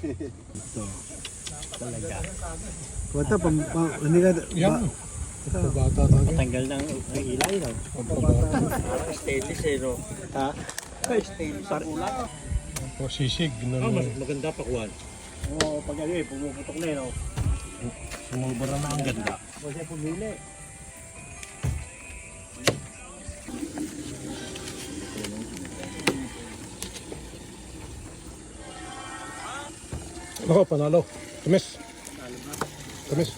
Ito. Talaga. Bata, pam, pam, hindi ka, ba, Ito bata talaga. Tanggal ng ng ilay, no? Parang stainless, eh, no? Ha? Stainless sa ulan. O sisig na Ah, mas maganda pa kuwan. Oo, pag ano eh, pumuputok na eh, no? Sumubara na ang ganda. Siya pumili. Ako, panalo. Tumis. Tumis.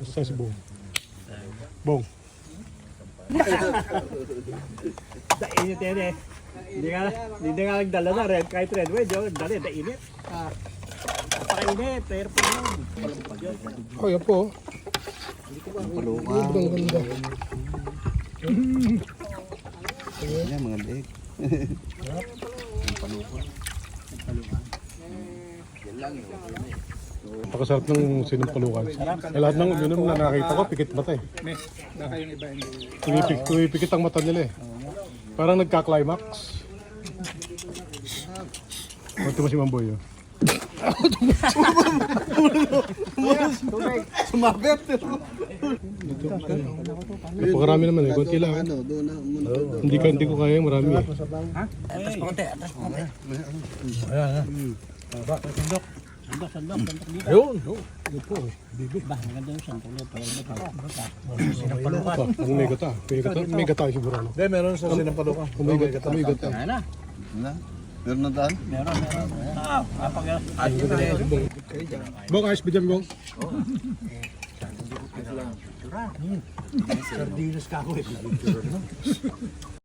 Basta si Bong. Bong. Dainit yan eh. Hindi nga, hindi nga nagdala na red, kahit red wedge, oh, dali, dainit. Ah, napakainit, pero pa yun. Oh, yan po. paluka. Sobrang ganda. Yan, mga leg. Pakasarap ng sinampalukan. Eh, lahat ng uminom na nakita ko, pikit mata eh. Baka yung iba hindi. Tumipik, tumipikit ang mata nila eh. Parang nagka-climax. Ito mo si Mamboy oh. Sumabit. Napakarami naman eh, konti lang. Ano, doon na. Hindi, ka, hindi ko kaya, marami eh. Atas pa konti, atas pa konti. Sandok, sandok, sandok dito. Ayun, yun po. Bibi. Ba, maganda yung sandok na pala. Sinampalukan. Ang may gata. May gata, may gata siguro. Hindi, meron sa sinampalukan. May gata. Ayan na. Meron na daan? Meron, meron. Ah, kapag Bong, ayos bigyan mo, Bong. Sardinas ka ako eh.